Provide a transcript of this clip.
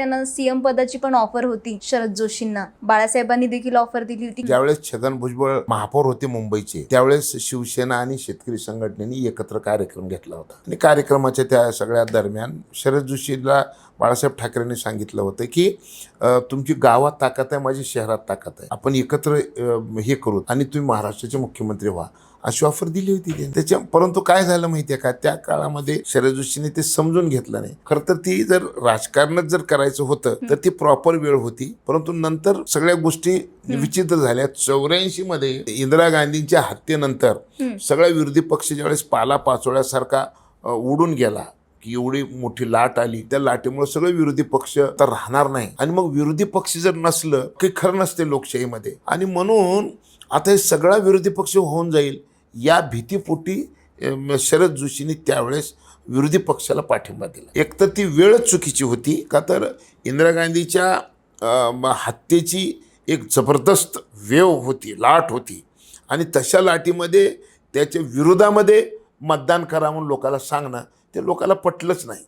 त्यांना सीएम पदाची पण ऑफर होती शरद जोशींना. बाळासाहेबांनी देखील ऑफर दिली होती. ज्यावेळेस छगन भुजबळ महापौर होते मुंबईचे त्यावेळेस शिवसेना आणि शेतकरी संघटनेने एकत्र कार्यक्रम घेतला होता. आणि कार्यक्रमाच्या त्या सगळ्या दरम्यान शरद जोशीला बाळासाहेब ठाकरेंनी सांगितलं होतं की तुमची गावात ताकद आहे माझी शहरात ताकद आहे. आपण एकत्र हे करू आणि तुम्ही महाराष्ट्राचे मुख्यमंत्री व्हा. अशी ऑफर दिली होती. त्याच्या परंतु काय झालं माहितीये का? त्या काळामध्ये शरद जोशीने ते समजून घेतलं नाही. खरं तर ती जर राजकारणच जर करायचं होतं तर ती प्रॉपर वेळ होती. परंतु नंतर सगळ्या गोष्टी विचित्र झाल्या. चौऱ्याऐंशी मध्ये इंदिरा गांधींच्या हत्येनंतर. सगळ्या विरोधी पक्ष ज्यावेळेस पाला पाचोळ्यासारखा उडून गेला की एवढी मोठी लाट आली त्या लाटेमुळे सगळे विरोधी पक्ष तर राहणार नाही. आणि मग विरोधी पक्ष जर नसलं काही खरं नसते लोकशाहीमध्ये. आणि म्हणून आता हे सगळा विरोधी पक्ष होऊन जाईल. या भीतीपोटी शरद जोशींनी त्यावेळेस विरोधी पक्षाला पाठिंबा दिला. एक तर ती वेळच चुकीची होती का तर इंदिरा गांधीच्या हत्येची एक जबरदस्त वेव होती लाट होती. आणि तशा लाटीमध्ये त्याच्या विरोधामध्ये मतदान करा म्हणून लोकांना सांगणं ते लोकांना पटलंच नाही.